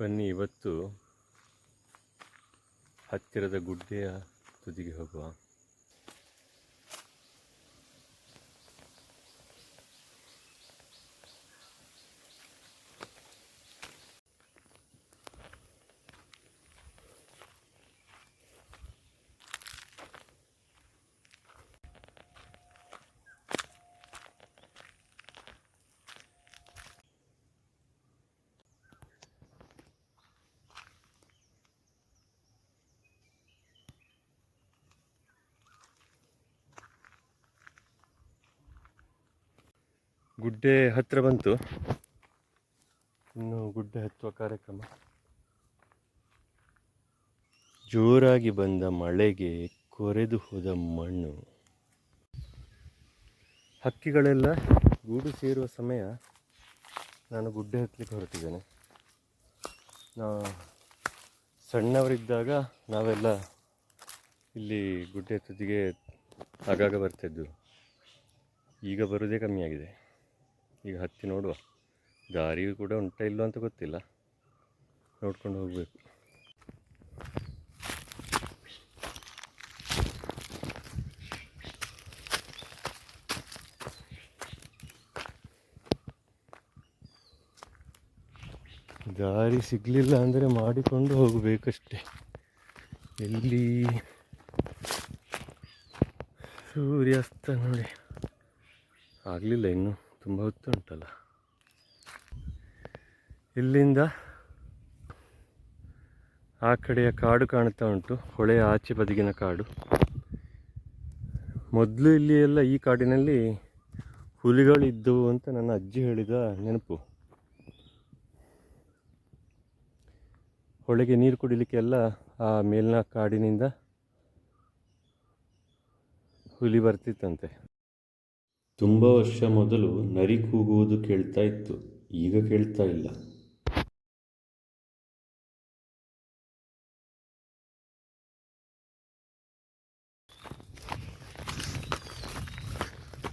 ಬನ್ನಿ ಇವತ್ತು ಹತ್ತಿರದ ಗುಡ್ಡೆಯ ತುದಿಗೆ ಹೋಗುವ. ಗುಡ್ಡೆ ಹತ್ತಿರ ಬಂತು. ಇನ್ನು ಗುಡ್ಡೆ ಹತ್ತುವ ಕಾರ್ಯಕ್ರಮ. ಜೋರಾಗಿ ಬಂದ ಮಳೆಗೆ ಕೊರೆದು ಹೋದ ಮಣ್ಣು. ಹಕ್ಕಿಗಳೆಲ್ಲ ಗೂಡು ಸೇರುವ ಸಮಯ ನಾನು ಗುಡ್ಡೆ ಹತ್ತಲಿಕ್ಕೆ ಹೊರಟಿದ್ದೇನೆ. ನಾ ಸಣ್ಣವರಿದ್ದಾಗ ನಾವೆಲ್ಲ ಇಲ್ಲಿ ಗುಡ್ಡೆ ಹತ್ತದಿಗೆ ಆಗಾಗ ಬರ್ತಿದ್ದು ಈಗ ಬರೋದೇ ಕಮ್ಮಿಯಾಗಿದೆ. ಈಗ ಹತ್ತಿ ನೋಡುವ. ದಾರಿ ಕೂಡ ಉಂಟ ಇಲ್ಲೋ ಅಂತ ಗೊತ್ತಿಲ್ಲ. ನೋಡ್ಕೊಂಡು ಹೋಗಬೇಕು. ದಾರಿ ಸಿಗಲಿಲ್ಲ ಅಂದರೆ ಮಾಡಿಕೊಂಡು ಹೋಗಬೇಕಷ್ಟೆ. ಎಲ್ಲಿ? ಸೂರ್ಯಾಸ್ತ ನೋಡಿ. ಆಗಲಿಲ್ಲ ಇನ್ನು. ತುಂಬ ಹೊತ್ತು ಉಂಟಲ್ಲ ಇಲ್ಲಿಂದ ಆ ಕಡೆಯ ಕಾಡು ಕಾಣ್ತಾ ಉಂಟು, ಹೊಳೆಯ ಆಚೆ ಬದಿಗಿನ ಕಾಡು. ಮೊದಲು ಇಲ್ಲಿ ಎಲ್ಲ ಈ ಕಾಡಿನಲ್ಲಿ ಹುಲಿಗಳು ಇದ್ದವು ಅಂತ ನನ್ನ ಅಜ್ಜಿ ಹೇಳಿದ ನೆನಪು. ಹೊಳೆಗೆ ನೀರು ಕುಡಿಲಿಕ್ಕೆಲ್ಲ ಆ ಮೇಲಿನ ಕಾಡಿನಿಂದ ಹುಲಿ ಬರ್ತಿತ್ತಂತೆ. ತುಂಬ ವರ್ಷ ಮೊದಲು ನರಿ ಕೂಗುವುದು ಕೇಳ್ತಾ ಇತ್ತು. ಈಗ ಕೇಳ್ತಾ ಇಲ್ಲ.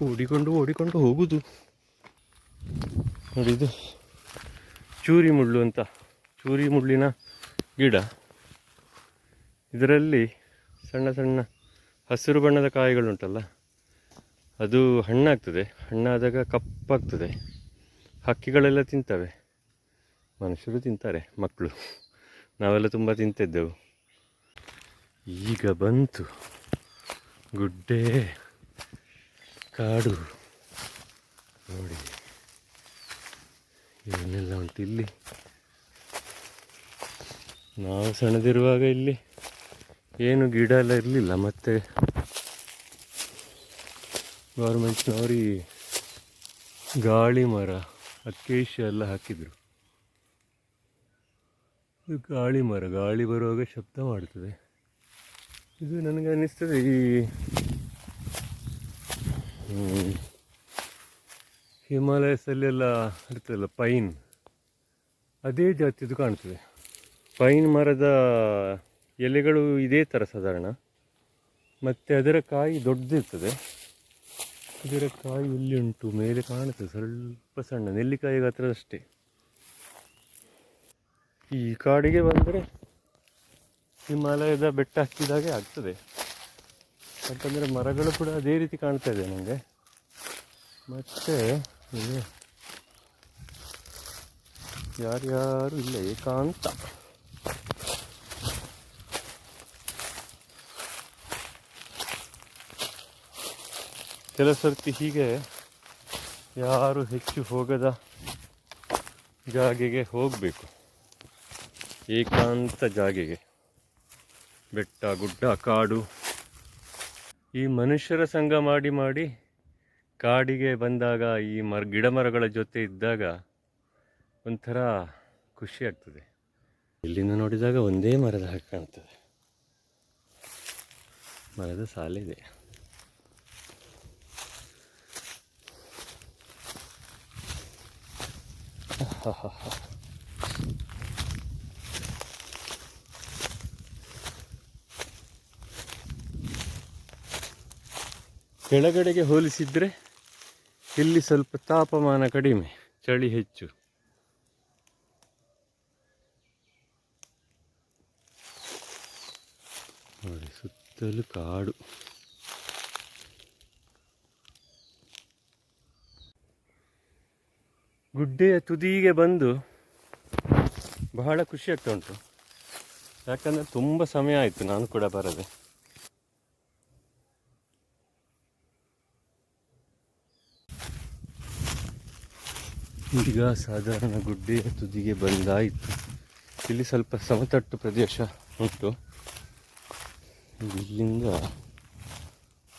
ಓಡಿಕೊಂಡು ಓಡಿಕೊಂಡು ಹೋಗುದು. ನೋಡಿ ಇದು ಚೂರಿ ಮುಳ್ಳು ಅಂತ. ಚೂರಿ ಮುಳ್ಳಿನ ಗಿಡ. ಇದರಲ್ಲಿ ಸಣ್ಣ ಸಣ್ಣ ಹಸಿರು ಬಣ್ಣದ ಕಾಯಿಗಳುಂಟಲ್ಲ. ಅದು ಹಣ್ಣಾಗ್ತದೆ. ಹಣ್ಣಾದಾಗ ಕಪ್ಪಾಗ್ತದೆ. ಹಕ್ಕಿಗಳೆಲ್ಲ ತಿಂತವೆ. ಮನುಷ್ಯರು ತಿಂತಾರೆ ಮಕ್ಕಳು ನಾವೆಲ್ಲ ತುಂಬ ತಿಂತಿದ್ದೆವು. ಈಗ ಬಂತು. ಗುಡ್ಡೆ, ಕಾಡು. ನೋಡಿ. ಏನೆಲ್ಲ ಉಂಟು ಇಲ್ಲಿ? ನಾವು ಸಣ್ಣದಿರುವಾಗ ಇಲ್ಲಿ ಏನು ಗಿಡ ಎಲ್ಲ ಇರಲಿಲ್ಲ, ಮತ್ತು ಗೌರ್ಮೆಂಟ್ನವರು ಗಾಳಿ ಮರ ಅಕ್ಕೇಶ ಎಲ್ಲ ಹಾಕಿದರು. ಗಾಳಿ ಮರ ಗಾಳಿ ಬರುವಾಗ ಶಬ್ದ ಮಾಡ್ತದೆ. ಇದು ನನಗೆ ಅನ್ನಿಸ್ತದೆ ಈ ಹ್ಮ್, ಹಿಮಾಲಯಸಲ್ಲೆಲ್ಲ ಇರ್ತದಲ್ಲ ಪೈನ್ ಅದೇ ಜಾತಿದು ಕಾಣ್ತದೆ. ಪೈನ್ ಮರದ ಎಲೆಗಳು ಇದೇ ಥರ ಸಾಧಾರಣ ಮತ್ತು ಅದರ ಕಾಯಿ ದೊಡ್ಡದಿರ್ತದೆ. ಇದರ ಕಾಯಿ ಇಲ್ಲಿ ಉಂಟು ಮೇಲೆ ಕಾಣುತ್ತೆ, ಸ್ವಲ್ಪ ಸಣ್ಣ, ನೆಲ್ಲಿಕಾಯಿ ಗಾತ್ರದಷ್ಟೇ. ಈ ಕಾಡಿಗೆ ಬಂದರೆ ಹಿಮಾಲಯದ ಬೆಟ್ಟ ಹತ್ತಿದಾಗೆ ಆಗ್ತದೆ. ಯಾಕಂದರೆ ಮರಗಳು ಕೂಡ ಅದೇ ರೀತಿ ಕಾಣ್ತಾ ಇದೆ ನನಗೆ ಮತ್ತು ಯಾರ್ಯಾರು ಇಲ್ಲ, ಏಕಾಂತ. ಕೆಲವು ಸರ್ತಿ ಹೀಗೆ ಯಾರು ಹೆಚ್ಚು ಹೋಗದ ಜಾಗೆಗೆ ಹೋಗಬೇಕು. ಏಕಾಂತ ಜಾಗೆಗೆ ಬೆಟ್ಟ, ಗುಡ್ಡ, ಕಾಡು. ಈ ಮನುಷ್ಯರ ಸಂಘ ಮಾಡಿ ಮಾಡಿ ಕಾಡಿಗೆ ಬಂದಾಗ, ಈ ಮರ, ಗಿಡ ಮರಗಳ ಜೊತೆ ಇದ್ದಾಗ ಒಂಥರ ಖುಷಿ ಆಗ್ತದೆ. ಇಲ್ಲಿಂದ ನೋಡಿದಾಗ ಒಂದೇ ಮರದ ಹಾಗೆ ಕಾಣ್ತದೆ. ಮರದ ಸಾಲಿದೆ. ಕೆಳಗಡೆಗೆ ಹೋಲಿಸಿದರೆ ಇಲ್ಲಿ ಸ್ವಲ್ಪ ತಾಪಮಾನ ಕಡಿಮೆ ಚಳಿ ಹೆಚ್ಚು. ನೋಡಿ ಸುತ್ತಲೂ ಕಾಡು. ಗುಡ್ಡೆಯ ತುದಿಗೆ ಬಂದು ಬಹಳ ಖುಷಿ ಆಗ್ತಾ ಉಂಟು. ಯಾಕಂದರೆ ತುಂಬ ಸಮಯ ಆಯಿತು ನಾನು ಕೂಡ ಬರದೆ. ಈಗ ಸಾಧಾರಣ ಗುಡ್ಡೆಯ ತುದಿಗೆ ಬಂದಾಯಿತು. ಇಲ್ಲಿ ಸ್ವಲ್ಪ ಸಮತಟ್ಟು ಪ್ರದೇಶ ಉಂಟು. ಇಲ್ಲಿಂದ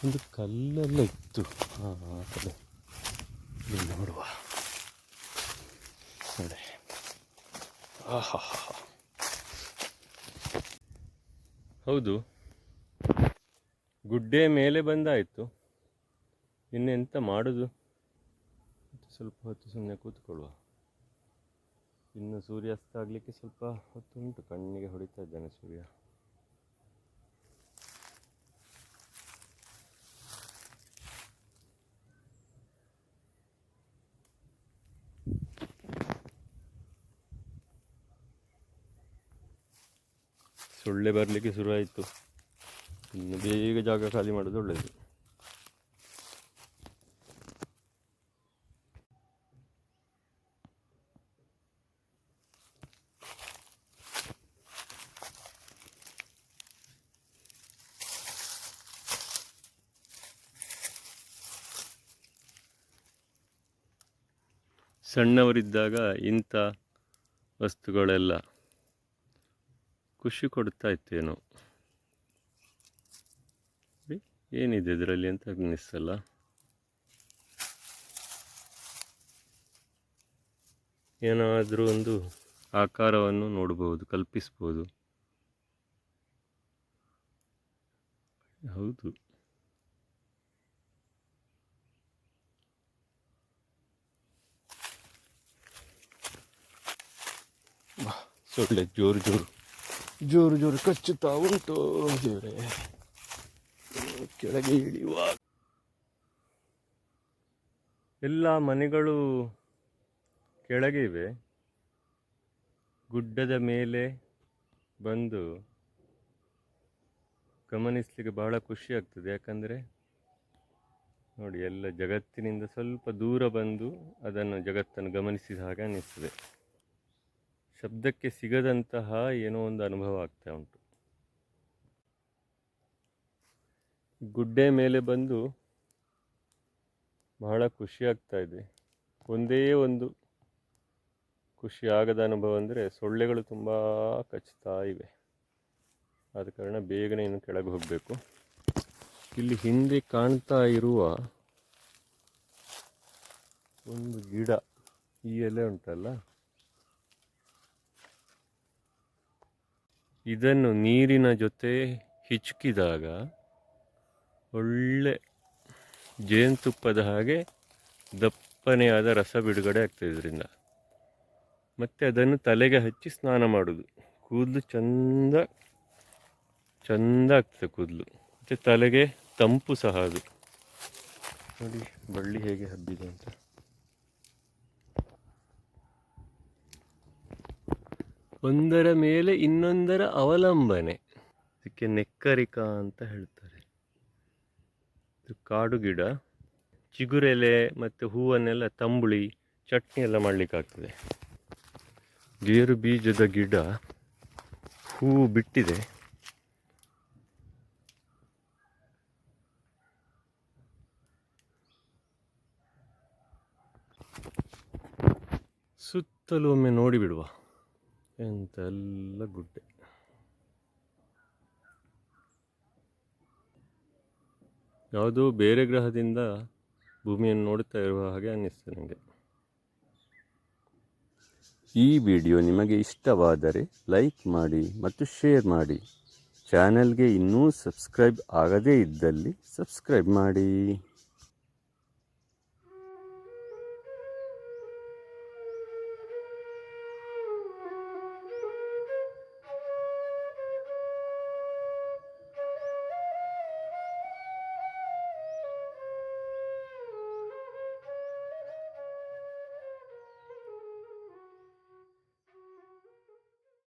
ಒಂದು ಕಲ್ಲೆಲ್ಲ ಇತ್ತು. ಹಾಂ ಆ ನೋಡುವ. ನೋಡಿ ಆಹಾ ಹೌದು. ಗುಡ್ಡೆ ಮೇಲೆ ಬಂದಾಯಿತು. ಇನ್ನೆಂತ ಮಾಡೋದು? ಸ್ವಲ್ಪ ಹೊತ್ತು ಸುಮ್ಮನೆ ಕೂತ್ಕೊಳ್ಳುವ. ಇನ್ನು ಸೂರ್ಯಾಸ್ತ ಆಗಲಿಕ್ಕೆ ಸ್ವಲ್ಪ ಹೊತ್ತು ಉಂಟು ಕಣ್ಣಿಗೆ ಹೊಡಿತಾ ಇದ್ದಾನೆ ಸೂರ್ಯ. ಸೊಳ್ಳೆ ಬರಲಿಕ್ಕೆ ಶುರುವಾಯಿತು. ಇನ್ನು ಬೇಗ ಜಾಗ ಖಾಲಿ ಮಾಡೋದು ಒಳ್ಳೆಯದು ಸಣ್ಣವರಿದ್ದಾಗ ಇಂಥ ವಸ್ತುಗಳೆಲ್ಲ ಖುಷಿ ಕೊಡ್ತಾ ಇತ್ತೇನೋ. ಏನಿದೆ ಇದರಲ್ಲಿ ಅಂತ ಅನ್ನಿಸಲ್ಲ ಏನಾದರೂ ಒಂದು ಆಕಾರವನ್ನು ನೋಡ್ಬೋದು, ಕಲ್ಪಿಸ್ಬೋದು. ಹೌದು. ಸೊಳ್ಳೆ, ಜೋರು ಜೋರು. ಜೋರು ಜೋರು ಕಚ್ಚುತ್ತಾ ಉಂಟು ದೇವರೇ. ಕೆಳಗೆ ಇಳಿಯುವ. ಎಲ್ಲ ಮನೆಗಳು ಕೆಳಗೆ ಇವೆ. ಗುಡ್ಡದ ಮೇಲೆ ಬಂದು ಗಮನಿಸಲಿಕ್ಕೆ ಬಹಳ ಖುಷಿ ಆಗ್ತದೆ. ಯಾಕಂದರೆ ನೋಡಿ, ಎಲ್ಲ ಜಗತ್ತಿನಿಂದ ಸ್ವಲ್ಪ ದೂರ ಬಂದು ಅದನ್ನು ಜಗತ್ತನ್ನು ಗಮನಿಸಿದ ಹಾಗೆ ಅನ್ನಿಸ್ತದೆ. ಶಬ್ದಕ್ಕೆ ಸಿಗದಂತಹ ಏನೋ ಒಂದು ಅನುಭವ ಆಗ್ತಾ ಉಂಟು. ಗುಡ್ಡೆ ಮೇಲೆ ಬಂದು ಬಹಳ ಖುಷಿ ಆಗ್ತಾ ಇದೆ. ಒಂದೇ ಒಂದು ಖುಷಿ ಆಗದ ಅನುಭವ ಅಂದರೆ ಸೊಳ್ಳೆಗಳು ತುಂಬ ಕಚ್ತಾ ಇವೆ. ಆದ ಕಾರಣ ಬೇಗನೆ ಇನ್ನು ಕೆಳಗೆ ಹೋಗಬೇಕು. ಇಲ್ಲಿ ಹಿಂದೆ ಕಾಣ್ತಾ ಇರುವ ಒಂದು ಗಿಡ ಈ ಎಲೆ ಉಂಟಲ್ಲ? ಇದನ್ನು ನೀರಿನ ಜೊತೆ ಹಿಚುಕಿದಾಗ ಒಳ್ಳೆ ಜೇನುತುಪ್ಪದ ಹಾಗೆ ದಪ್ಪನೆಯಾದ ರಸ ಬಿಡುಗಡೆ ಆಗ್ತದೆ ಇದರಿಂದ. ಮತ್ತು ಅದನ್ನು ತಲೆಗೆ ಹಚ್ಚಿ ಸ್ನಾನ ಮಾಡೋದು. ಕೂದಲು ಚಂದ ಚಂದ ಆಗ್ತದೆ ಕೂದಲು. ಮತ್ತು ತಲೆಗೆ ತಂಪು ಸಹ ಅದು. ನೋಡಿ, ಬಳ್ಳಿ ಹೇಗೆ ಹಬ್ಬಿದೆ ಅಂತ. ಒಂದರ ಮೇಲೆ ಇನ್ನೊಂದರ ಅವಲಂಬನೆ. ಇದಕ್ಕೆ ನೆಕ್ಕರಿಕ ಅಂತ ಹೇಳ್ತಾರೆ. ಇದು ಕಾಡು ಗಿಡ, ಚಿಗುರೆಲೆ ಮತ್ತು ಹೂವನ್ನೆಲ್ಲ ತಂಬುಳಿ, ಚಟ್ನಿ ಎಲ್ಲ ಮಾಡಲಿಕ್ಕಾಗ್ತದೆ. ಗೇರು ಬೀಜದ ಗಿಡ, ಹೂವು ಬಿಟ್ಟಿದೆ. ಸುತ್ತಲೂ ಒಮ್ಮೆ ನೋಡಿಬಿಡುವ. ಎಂತೆಲ್ಲ ಗುಡ್ಡೆ ಯಾವುದೋ ಬೇರೆ ಗ್ರಹದಿಂದ ಭೂಮಿಯನ್ನು ನೋಡುತ್ತಾ ಇರುವ ಹಾಗೆ ಅನ್ನಿಸ್ತು ನನಗೆ ಈ ವಿಡಿಯೋ ನಿಮಗೆ ಇಷ್ಟವಾದರೆ ಲೈಕ್ ಮಾಡಿ ಮತ್ತು ಶೇರ್ ಮಾಡಿ. ಚಾನಲ್ಗೆ ಇನ್ನೂ ಸಬ್ಸ್ಕ್ರೈಬ್ ಆಗದೇ ಇದ್ದಲ್ಲಿ ಸಬ್ಸ್ಕ್ರೈಬ್ ಮಾಡಿ.